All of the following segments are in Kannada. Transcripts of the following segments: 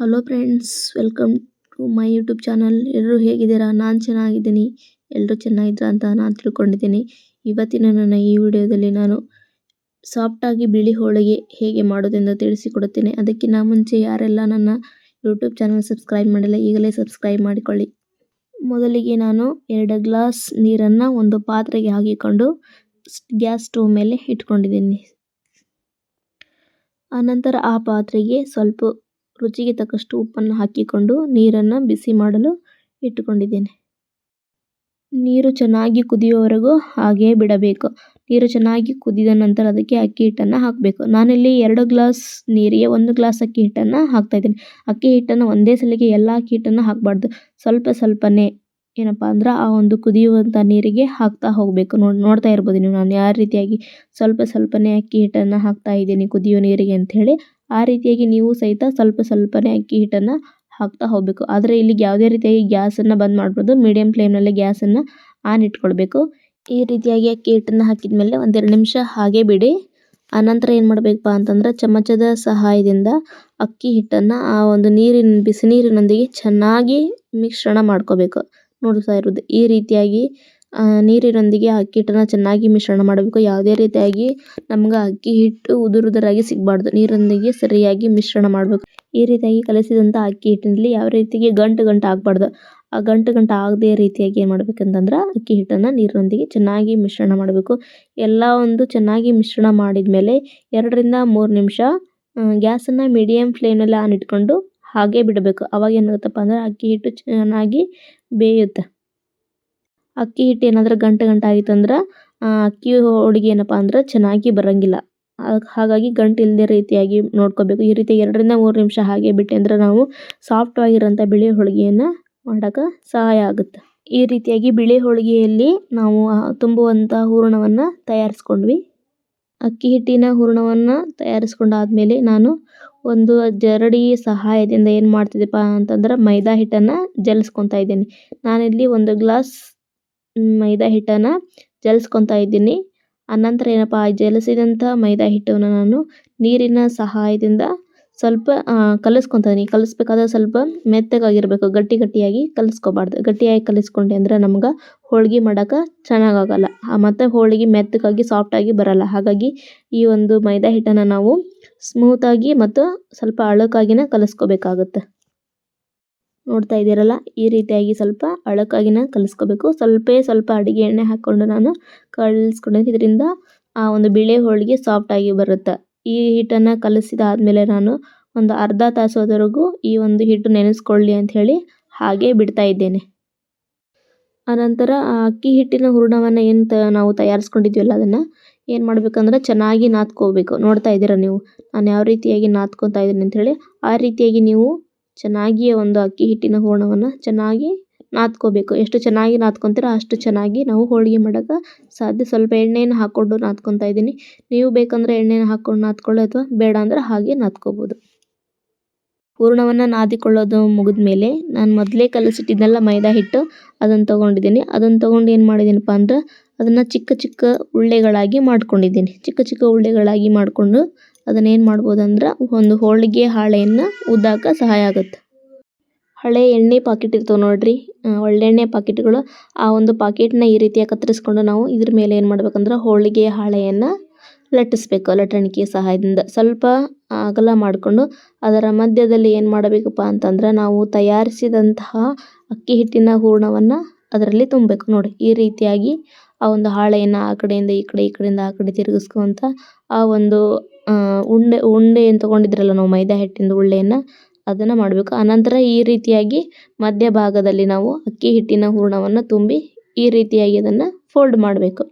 Hello friends welcome to my YouTube channel ಎಲ್ಲರೂ ಹೇಗಿದ್ದೀರಾ? ನಾನು ಚೆನ್ನಾಗಿದ್ದೀನಿ. ಎಲ್ಲರೂ ಚೆನ್ನಾಗಿದ್ದೀರಾ ಅಂತ ನಾನು ತಿಳ್ಕೊಂಡಿದ್ದೀನಿ. ಇವತ್ತಿನ ನನ್ನ ಈ ವಿಡಿಯೋದಲ್ಲಿ ನಾನು ಸಾಫ್ಟಾಗಿ ಬಿಳಿ ಹೋಳಿಗೆ ಹೇಗೆ ಮಾಡೋದೆಂದು ತಿಳಿಸಿಕೊಡುತ್ತೇನೆ. ಅದಕ್ಕಿಂತ ಮುಂಚೆ ಯಾರೆಲ್ಲ ನನ್ನ ಯೂಟ್ಯೂಬ್ ಚಾನಲ್ ಸಬ್ಸ್ಕ್ರೈಬ್ ಮಾಡಿಲ್ಲ, ಈಗಲೇ ಸಬ್ಸ್ಕ್ರೈಬ್ ಮಾಡಿಕೊಳ್ಳಿ. ಮೊದಲಿಗೆ ನಾನು ಎರಡು ಗ್ಲಾಸ್ ನೀರನ್ನು ಒಂದು ಪಾತ್ರೆಗೆ ಹಾಕಿಕೊಂಡು ಗ್ಯಾಸ್ ಸ್ಟವ್ ಮೇಲೆ ಇಟ್ಕೊಂಡಿದ್ದೀನಿ. ಆನಂತರ ಆ ಪಾತ್ರೆಗೆ ಸ್ವಲ್ಪ ರುಚಿಗೆ ತಕ್ಕಷ್ಟು ಉಪ್ಪನ್ನು ಹಾಕಿಕೊಂಡು ನೀರನ್ನು ಬಿಸಿ ಮಾಡಲು ಇಟ್ಟುಕೊಂಡಿದ್ದೇನೆ. ನೀರು ಚೆನ್ನಾಗಿ ಕುದಿಯುವವರೆಗೂ ಹಾಗೇ ಬಿಡಬೇಕು. ನೀರು ಚೆನ್ನಾಗಿ ಕುದಿದ ನಂತರ ಅದಕ್ಕೆ ಅಕ್ಕಿ ಹಿಟ್ಟನ್ನು ಹಾಕಬೇಕು. ನಾನಿಲ್ಲಿ ಎರಡು ಗ್ಲಾಸ್ ನೀರಿಗೆ ಒಂದು ಗ್ಲಾಸ್ ಅಕ್ಕಿ ಹಿಟ್ಟನ್ನು ಹಾಕ್ತಾಯಿದ್ದೀನಿ ಅಕ್ಕಿ ಹಿಟ್ಟನ್ನು ಒಂದೇ ಸಲಿಗೆ ಎಲ್ಲ ಅಕ್ಕಿ ಹಿಟ್ಟನ್ನು ಹಾಕಬಾರ್ದು. ಸ್ವಲ್ಪ ಸ್ವಲ್ಪನೇ, ಏನಪ್ಪ ಅಂದ್ರೆ ಆ ಒಂದು ಕುದಿಯುವಂಥ ನೀರಿಗೆ ಹಾಕ್ತಾ ಹೋಗಬೇಕು. ನೋಡಿ ನೋಡ್ತಾ ಇರ್ಬೋದು ನೀವು. ನಾನು ಯಾವ ರೀತಿಯಾಗಿ ಸ್ವಲ್ಪ ಸ್ವಲ್ಪನೇ ಅಕ್ಕಿ ಹಿಟ್ಟನ್ನು ಹಾಕ್ತಾ ಇದ್ದೀನಿ ಕುದಿಯೋ ನೀರಿಗೆ ಅಂಥೇಳಿ. ಆ ರೀತಿಯಾಗಿ ನೀವು ಸಹಿತ ಸ್ವಲ್ಪ ಸ್ವಲ್ಪನೇ ಅಕ್ಕಿ ಹಿಟ್ಟನ್ನು ಹಾಕ್ತಾ ಹೋಗಬೇಕು. ಆದರೆ ಇಲ್ಲಿಗೆ ಯಾವುದೇ ರೀತಿಯಾಗಿ ಗ್ಯಾಸನ್ನು ಬಂದ್ ಮಾಡ್ಬೋದು ಮೀಡಿಯಮ್ ಫ್ಲೇಮ್ನಲ್ಲಿ ಗ್ಯಾಸನ್ನು ಆನ್ ಇಟ್ಕೊಳ್ಬೇಕು. ಈ ರೀತಿಯಾಗಿ ಅಕ್ಕಿ ಹಿಟ್ಟನ್ನು ಹಾಕಿದ ಮೇಲೆ ಒಂದೆರಡು ನಿಮಿಷ ಹಾಗೆ ಬಿಡಿ. ಆನಂತರ ಏನು ಮಾಡಬೇಕಪ್ಪ ಅಂತಂದ್ರೆ ಚಮಚದ ಸಹಾಯದಿಂದ ಅಕ್ಕಿ ಹಿಟ್ಟನ್ನು ಆ ಒಂದು ನೀರಿನ ಬಿಸಿ ನೀರಿನೊಂದಿಗೆ ಚೆನ್ನಾಗಿ ಮಿಶ್ರಣ ಮಾಡ್ಕೋಬೇಕು. ನೋಡ್ತಾ ಇರೋದು. ಈ ರೀತಿಯಾಗಿ ನೀರಿನೊಂದಿಗೆ ಅಕ್ಕಿ ಹಿಟ್ಟನ್ನು ಚೆನ್ನಾಗಿ ಮಿಶ್ರಣ ಮಾಡಬೇಕು. ಯಾವುದೇ ರೀತಿಯಾಗಿ ನಮ್ಗೆ ಅಕ್ಕಿ ಹಿಟ್ಟು ಉದುರು ಉದುರಾಗಿ ಸಿಗಬಾರ್ದು. ನೀರೊಂದಿಗೆ ಸರಿಯಾಗಿ ಮಿಶ್ರಣ ಮಾಡಬೇಕು. ಈ ರೀತಿಯಾಗಿ ಕಲಸಿದಂಥ ಅಕ್ಕಿ ಹಿಟ್ಟಿನಲ್ಲಿ ಯಾವ ರೀತಿಗೆ ಗಂಟು ಗಂಟು ಆಗಬಾರ್ದು. ಆ ಗಂಟು ಗಂಟು ಆಗದೇ ರೀತಿಯಾಗಿ ಏನು ಮಾಡ್ಬೇಕಂತಂದ್ರೆ ಅಕ್ಕಿ ಹಿಟ್ಟನ್ನು ನೀರಿನೊಂದಿಗೆ ಚೆನ್ನಾಗಿ ಮಿಶ್ರಣ ಮಾಡಬೇಕು. ಎಲ್ಲ ಒಂದು ಚೆನ್ನಾಗಿ ಮಿಶ್ರಣ ಮಾಡಿದ ಮೇಲೆ ಎರಡರಿಂದ ಮೂರು ನಿಮಿಷ ಗ್ಯಾಸನ್ನು ಮೀಡಿಯಮ್ ಫ್ಲೇಮಲ್ಲಿ ಆನ್ ಇಟ್ಕೊಂಡು ಹಾಗೆ ಬಿಡಬೇಕು. ಅವಾಗ ಏನಾಗುತ್ತಪ್ಪ ಅಂದ್ರೆ ಅಕ್ಕಿ ಹಿಟ್ಟು ಚೆನ್ನಾಗಿ ಬೇಯುತ್ತೆ. ಅಕ್ಕಿ ಹಿಟ್ಟು ಏನಾದರೂ ಗಂಟು ಗಂಟು ಅಂದ್ರೆ ಅಕ್ಕಿ ಹೋಳಿಗೆ ಏನಪ್ಪ ಅಂದ್ರೆ ಚೆನ್ನಾಗಿ ಬರೋಂಗಿಲ್ಲ. ಹಾಗಾಗಿ ಗಂಟು ಇಲ್ಲದೆ ರೀತಿಯಾಗಿ ನೋಡ್ಕೋಬೇಕು. ಈ ರೀತಿ ಎರಡರಿಂದ ಮೂರು ನಿಮಿಷ ಹಾಗೆ ಬಿಟ್ಟೆ ಅಂದ್ರೆ ನಾವು ಸಾಫ್ಟ್ವಾಗಿರೋಂಥ ಬಿಳಿ ಹೋಳಿಗೆಯನ್ನು ಮಾಡೋಕೆ ಸಹಾಯ ಆಗುತ್ತೆ. ಈ ರೀತಿಯಾಗಿ ಬಿಳಿ ಹೋಳಿಗೆಯಲ್ಲಿ ನಾವು ತುಂಬುವಂಥ ಹೂರಣವನ್ನು ತಯಾರಿಸ್ಕೊಂಡ್ವಿ. ಅಕ್ಕಿ ಹಿಟ್ಟಿನ ಹೂರಣವನ್ನು ತಯಾರಿಸ್ಕೊಂಡಾದ್ಮೇಲೆ ನಾನು ಒಂದು ಜರಡಿ ಸಹಾಯದಿಂದ ಏನು ಮಾಡ್ತಿದ್ದೆಪ್ಪ ಅಂತಂದ್ರೆ ಮೈದಾ ಹಿಟ್ಟನ್ನು ಜಲ್ಸ್ಕೊತಾ ಇದ್ದೀನಿ. ನಾನಿಲ್ಲಿ ಒಂದು ಗ್ಲಾಸ್ ಮೈದಾ ಹಿಟ್ಟನ್ನು ಜಲ್ಸ್ಕೊತಾ ಇದ್ದೀನಿ. ಅನಂತರ ಏನಪ್ಪ ಜಲಿಸಿದಂಥ ಮೈದಾ ಹಿಟ್ಟನ್ನು ನಾನು ನೀರಿನ ಸಹಾಯದಿಂದ ಸ್ವಲ್ಪ ಕಲಿಸ್ಕೊತಾ ಕಲಿಸ್ಬೇಕಾದ್ರೆ ಸ್ವಲ್ಪ ಮೆತ್ತಗಾಗಿರಬೇಕು, ಗಟ್ಟಿ ಗಟ್ಟಿಯಾಗಿ ಕಲಿಸ್ಕೋಬಾರ್ದು. ಗಟ್ಟಿಯಾಗಿ ಕಲಿಸ್ಕೊಂಡೆ ಅಂದ್ರೆ ನಮ್ಗೆ ಹೋಳ್ಗೆ ಮಾಡೋಕೆ ಚೆನ್ನಾಗಾಗಲ್ಲ. ಮತ್ತು ಹೋಳಿಗೆ ಮೆತ್ತಗಾಗಿ, ಸಾಫ್ಟಾಗಿ ಬರಲ್ಲ. ಹಾಗಾಗಿ ಈ ಒಂದು ಮೈದಾ ಹಿಟ್ಟನ್ನು ನಾವು ಸ್ಮೂತಾಗಿ ಮತ್ತು ಸ್ವಲ್ಪ ಅಳಕಾಗಿನ ಕಲಿಸ್ಕೋಬೇಕಾಗುತ್ತೆ. ನೋಡ್ತಾ ಇದ್ದೀರಲ್ಲ, ಈ ರೀತಿಯಾಗಿ ಸ್ವಲ್ಪ ಅಳಕಾಗಿನ ಕಲಿಸ್ಕೋಬೇಕು. ಸ್ವಲ್ಪ ಸ್ವಲ್ಪ ಅಡುಗೆ ಎಣ್ಣೆ ಹಾಕ್ಕೊಂಡು ನಾನು ಕಲಿಸ್ಕೊಂಡು ಇದರಿಂದ ಆ ಒಂದು ಬಿಳಿ ಹೋಳಿಗೆ ಸಾಫ್ಟಾಗಿ ಬರುತ್ತೆ. ಈ ಹಿಟ್ಟನ್ನು ಕಲಸಿದಾದ್ಮೇಲೆ ನಾನು ಒಂದು ಅರ್ಧ ತಾಸೋವರೆಗೂ ಈ ಒಂದು ಹಿಟ್ಟು ನೆನೆಸ್ಕೊಳ್ಳಿ ಹೇಳಿ ಹಾಗೆ ಬಿಡ್ತಾ ಇದ್ದೇನೆ. ಆನಂತರ ಅಕ್ಕಿ ಹಿಟ್ಟಿನ ಹೂರ್ಣವನ್ನು ಏನು ತ, ನಾವು ತಯಾರಿಸ್ಕೊಂಡಿದ್ವಲ್ಲ ಅದನ್ನು, ಏನು ಮಾಡಬೇಕಂದ್ರೆ ಚೆನ್ನಾಗಿ ನಾದ್ಕೋಬೇಕು. ನೋಡ್ತಾ ಇದ್ದೀರಾ ನೀವು? ನಾನು ಯಾವ ರೀತಿಯಾಗಿ ನಾದ್ಕೊತಾ ಇದ್ದೀನಿ ಅಂಥೇಳಿ ಆ ರೀತಿಯಾಗಿ ನೀವು ಚೆನ್ನಾಗಿ ಒಂದು ಅಕ್ಕಿ ಹಿಟ್ಟಿನ ಹೂರಣವನ್ನು ಚೆನ್ನಾಗಿ ನಾದ್ಕೋಬೇಕು. ಎಷ್ಟು ಚೆನ್ನಾಗಿ ನಾದ್ಕೊತೀರೋ ಅಷ್ಟು ಚೆನ್ನಾಗಿ ನಾವು ಹೋಳಿಗೆ ಮಾಡೋಕೆ ಸಾಧ್ಯ. ಸ್ವಲ್ಪ ಎಣ್ಣೆಯನ್ನು ಹಾಕ್ಕೊಂಡು ನಾದ್ಕೊತಾ ಇದ್ದೀನಿ. ನೀವು ಬೇಕಂದರೆ ಎಣ್ಣೆನ ಹಾಕ್ಕೊಂಡು ನಾದ್ಕೊಳ್ಳಿ ಅಥವಾ ಬೇಡ ಅಂದರೆ ಹಾಗೆ ನಾದ್ಕೋಬೋದು. ಹೂರಣವನ್ನು ನಾದಿಕೊಳ್ಳೋದು ಮುಗಿದ ಮೇಲೆ ನಾನು ಮೊದಲೇ ಕಲಸಿಟ್ಟಿದ್ದೆಲ್ಲ ಮೈದಾ ಹಿಟ್ಟು ಅದನ್ನು ತೊಗೊಂಡಿದ್ದೀನಿ. ಅದನ್ನು ತೊಗೊಂಡು ಏನು ಮಾಡಿದ್ದೀನಪ್ಪ ಅಂದ್ರೆ ಅದನ್ನು ಚಿಕ್ಕ ಚಿಕ್ಕ ಉಳ್ಳೆಗಳಾಗಿ ಮಾಡ್ಕೊಂಡಿದ್ದೀನಿ. ಚಿಕ್ಕ ಚಿಕ್ಕ ಉಳ್ಳೆಗಳಾಗಿ ಮಾಡಿಕೊಂಡು ಅದನ್ನೇನು ಮಾಡ್ಬೋದು ಅಂದ್ರೆ ಒಂದು ಹೋಳಿಗೆ ಹಾಳೆಯನ್ನು ಉದ್ದಾಕ ಸಹಾಯ ಆಗುತ್ತೆ. ಹಳೆ ಎಣ್ಣೆ ಪಾಕೆಟ್ ಇರ್ತವೆ ನೋಡಿರಿ ಒಳ್ಳೆಣ್ಣೆ ಪಾಕೆಟ್ಗಳು, ಆ ಒಂದು ಪಾಕೆಟ್ನ ಈ ರೀತಿಯಾಗಿ ಕತ್ತರಿಸ್ಕೊಂಡು ನಾವು ಇದ್ರ ಮೇಲೆ ಏನು ಮಾಡ್ಬೇಕಂದ್ರೆ ಹೋಳಿಗೆ ಹಾಳೆಯನ್ನು ಲಟ್ಟಿಸ್ಬೇಕು ಲಟ್ಟಣಿಕೆಯ ಸಹಾಯದಿಂದ. ಸ್ವಲ್ಪ ಅಗಲ ಮಾಡಿಕೊಂಡು ಅದರ ಮಧ್ಯದಲ್ಲಿ ಏನು ಮಾಡಬೇಕಪ್ಪ ಅಂತಂದ್ರೆ ನಾವು ತಯಾರಿಸಿದಂತಹ ಅಕ್ಕಿ ಹಿಟ್ಟಿನ ಹೂರಣವನ್ನು ಅದರಲ್ಲಿ ತುಂಬಬೇಕು. ನೋಡಿ, ಈ ರೀತಿಯಾಗಿ ಆ ಒಂದು ಹಾಳೆಯನ್ನು ಆ ಕಡೆಯಿಂದ ಈ ಕಡೆ ಈ ಕಡೆಯಿಂದ ಆ ಕಡೆ ತಿರುಗಿಸ್ಕೊಂತ ಆ ಒಂದು ಉಂಡೆ ಉಂಡೆ ತಗೊಂಡಿದ್ರಲ್ಲ ನಾವು ಮೈದಾ ಹಿಟ್ಟಿಂದು ಉಳ್ಳೆಯನ್ನು ಅದನ್ನು ಮಾಡಬೇಕು. ಆನಂತರ ಈ ರೀತಿಯಾಗಿ ಮಧ್ಯಭಾಗದಲ್ಲಿ ನಾವು ಅಕ್ಕಿ ಹಿಟ್ಟಿನ ಹೂರಣವನ್ನು ತುಂಬಿ ಈ ರೀತಿಯಾಗಿ ಅದನ್ನು ಫೋಲ್ಡ್ ಮಾಡಬೇಕು.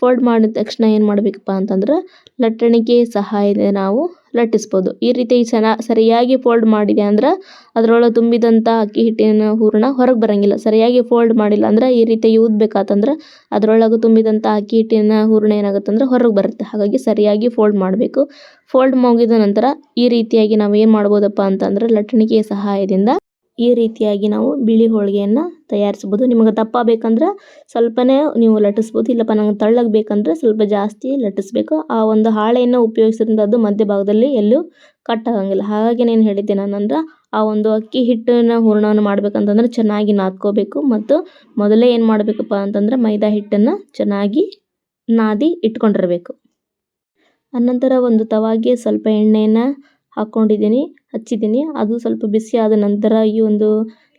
ಫೋಲ್ಡ್ ಮಾಡಿದ ತಕ್ಷಣ ಏನು ಮಾಡಬೇಕಪ್ಪ ಅಂತಂದ್ರೆ ಲಟ್ಟಣಿಗೆ ಸಹಾಯದಿಂದ ನಾವು ಲಟ್ಟಿಸ್ಬೋದು. ಈ ರೀತಿ ಚೆನ್ನ ಸರಿಯಾಗಿ ಫೋಲ್ಡ್ ಮಾಡಿದೆ ಅಂದ್ರೆ ಅದರೊಳಗೆ ತುಂಬಿದಂಥ ಅಕ್ಕಿ ಹಿಟ್ಟಿನ ಹೂರಣ ಹೊರಗೆ ಬರೋಂಗಿಲ್ಲ. ಸರಿಯಾಗಿ ಫೋಲ್ಡ್ ಮಾಡಿಲ್ಲ ಅಂದ್ರೆ ಈ ರೀತಿ ಊದಬೇಕಾತಂದ್ರೆ ಅದರೊಳಗೆ ತುಂಬಿದಂಥ ಅಕ್ಕಿ ಹಿಟ್ಟಿನ ಹೂರಣ ಏನಾಗುತ್ತೆ ಹೊರಗೆ ಬರುತ್ತೆ. ಹಾಗಾಗಿ ಸರಿಯಾಗಿ ಫೋಲ್ಡ್ ಮಾಡಬೇಕು. ಫೋಲ್ಡ್ ಮುಗಿದ ನಂತರ ಈ ರೀತಿಯಾಗಿ ನಾವು ಏನು ಮಾಡ್ಬೋದಪ್ಪ ಅಂತಂದ್ರೆ ಲಟ್ಟಣಿಗೆಯ ಸಹಾಯದಿಂದ ಈ ರೀತಿಯಾಗಿ ನಾವು ಬಿಳಿ ಹೋಳಿಗೆಯನ್ನು ತಯಾರಿಸ್ಬೋದು ನಿಮಗೆ ದಪ್ಪ ಬೇಕಂದ್ರೆ ಸ್ವಲ್ಪನೇ ನೀವು ಲಟ್ಟಿಸ್ಬೋದು, ಇಲ್ಲಪ್ಪ ನಂಗೆ ತಳ್ಳಗೆ ಬೇಕಂದ್ರೆ ಸ್ವಲ್ಪ ಜಾಸ್ತಿ ಲಟ್ಟಿಸ್ಬೇಕು. ಆ ಒಂದು ಹಾಳೆಯನ್ನು ಉಪಯೋಗಿಸೋದ್ರಿಂದ ಅದು ಮಧ್ಯಭಾಗದಲ್ಲಿ ಎಲ್ಲೂ ಕಟ್ ಆಗಂಗಿಲ್ಲ. ಹಾಗಾಗಿ ನಾನು ಹೇಳಿದ್ದೆ ನಾನಂದ್ರೆ ಆ ಒಂದು ಅಕ್ಕಿ ಹಿಟ್ಟಿನ ಹೂರಣವನ್ನು ಮಾಡಬೇಕಂತಂದ್ರೆ ಚೆನ್ನಾಗಿ ನಾದ್ಕೋಬೇಕು ಮತ್ತು ಮೊದಲೇ ಏನು ಮಾಡಬೇಕಪ್ಪ ಅಂತಂದ್ರೆ ಮೈದಾ ಹಿಟ್ಟನ್ನು ಚೆನ್ನಾಗಿ ನಾದಿ ಇಟ್ಕೊಂಡಿರಬೇಕು. ಅನಂತರ ಒಂದು ತವಾಗೆ ಸ್ವಲ್ಪ ಎಣ್ಣೆಯನ್ನು ಹಾಕ್ಕೊಂಡಿದ್ದೀನಿ ಹಚ್ಚಿದ್ದೀನಿ. ಅದು ಸ್ವಲ್ಪ ಬಿಸಿ ಆದ ನಂತರ ಈ ಒಂದು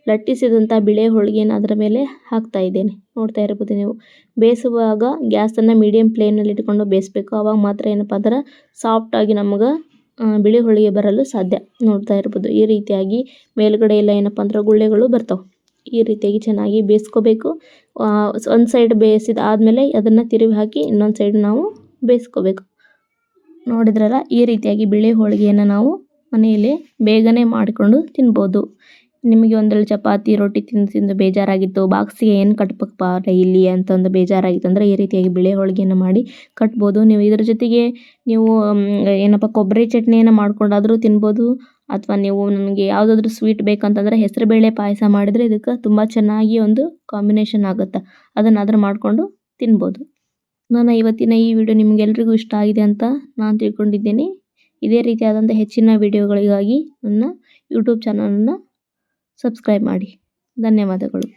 ಲಟ್ಟಿಸಿದಂಥ ಬಿಳೆ ಹೋಳಿಗೆನ ಅದರ ಮೇಲೆ ಹಾಕ್ತಾ ಇದ್ದೇನೆ. ನೋಡ್ತಾ ಇರ್ಬೋದು ನೀವು. ಬೇಯಿಸುವಾಗ ಗ್ಯಾಸನ್ನು ಮೀಡಿಯಮ್ ಫ್ಲೇಮ್ನಲ್ಲಿ ಇಟ್ಕೊಂಡು ಬೇಯಿಸ್ಬೇಕು. ಆವಾಗ ಮಾತ್ರ ಏನಪ್ಪ ಅಂದ್ರೆ ಸಾಫ್ಟಾಗಿ ನಮಗೆ ಬಿಳಿ ಹೋಳಿಗೆ ಬರಲು ಸಾಧ್ಯ. ನೋಡ್ತಾ ಇರ್ಬೋದು. ಈ ರೀತಿಯಾಗಿ ಮೇಲುಗಡೆ ಎಲ್ಲ ಏನಪ್ಪ ಅಂದ್ರೆ ಗುಳ್ಳೆಗಳು ಬರ್ತಾವೆ. ಈ ರೀತಿಯಾಗಿ ಚೆನ್ನಾಗಿ ಬೇಯಿಸ್ಕೋಬೇಕು. ಒಂದು ಸೈಡ್ ಬೇಯಿಸಿದ ಆದಮೇಲೆ ಅದನ್ನು ತಿರುವಿ ಹಾಕಿ ಇನ್ನೊಂದು ಸೈಡ್ ನಾವು ಬೇಯಿಸ್ಕೋಬೇಕು. ನೋಡಿದ್ರಲ್ಲ, ಈ ರೀತಿಯಾಗಿ ಬಿಳಿ ಹೋಳಿಗೆಯನ್ನು ನಾವು ಮನೆಯಲ್ಲಿ ಬೇಗನೆ ಮಾಡಿಕೊಂಡು ತಿನ್ಬೋದು. ನಿಮಗೆ ಒಂದೆರಡು ಚಪಾತಿ, ರೊಟ್ಟಿ ತಿಂದು ತಿಂದು ಬೇಜಾರಾಗಿತ್ತು, ಬಾಕ್ಸಿಗೆ ಏನು ಕಟ್ಬೇಕಪ್ಪ ಡೈಲಿ ಅಂತಂದು ಬೇಜಾರಾಗಿತ್ತು ಅಂದರೆ ಈ ರೀತಿಯಾಗಿ ಬಿಳಿ ಹೋಳಿಗೆಯನ್ನು ಮಾಡಿ ಕಟ್ಬೋದು. ನೀವು ಇದ್ರ ಜೊತೆಗೆ ನೀವು ಏನಪ್ಪ, ಕೊಬ್ಬರಿ ಚಟ್ನಿಯನ್ನು ಮಾಡ್ಕೊಂಡಾದರೂ ತಿನ್ಬೋದು. ಅಥವಾ ನೀವು ನನಗೆ ಯಾವುದಾದ್ರೂ ಸ್ವೀಟ್ ಬೇಕಂತಂದರೆ ಹೆಸರುಬೇಳೆ ಪಾಯಸ ಮಾಡಿದರೆ ಇದಕ್ಕೆ ತುಂಬ ಚೆನ್ನಾಗಿ ಒಂದು ಕಾಂಬಿನೇಷನ್ ಆಗುತ್ತೆ. ಅದನ್ನಾದರೂ ಮಾಡಿಕೊಂಡು ತಿನ್ಬೋದು. ನನ್ನ ಇವತ್ತಿನ ಈ ವಿಡಿಯೋ ನಿಮಗೆಲ್ರಿಗೂ ಇಷ್ಟ ಆಗಿದೆ ಅಂತ ನಾನು ತಿಳ್ಕೊಂಡಿದ್ದೇನೆ. ಇದೇ ರೀತಿಯಾದಂಥ ಹೆಚ್ಚಿನ ವಿಡಿಯೋಗಳಿಗಾಗಿ ನನ್ನ ಯೂಟ್ಯೂಬ್ ಚಾನಲನ್ನು ಸಬ್ಸ್ಕ್ರೈಬ್ ಮಾಡಿ. ಧನ್ಯವಾದಗಳು.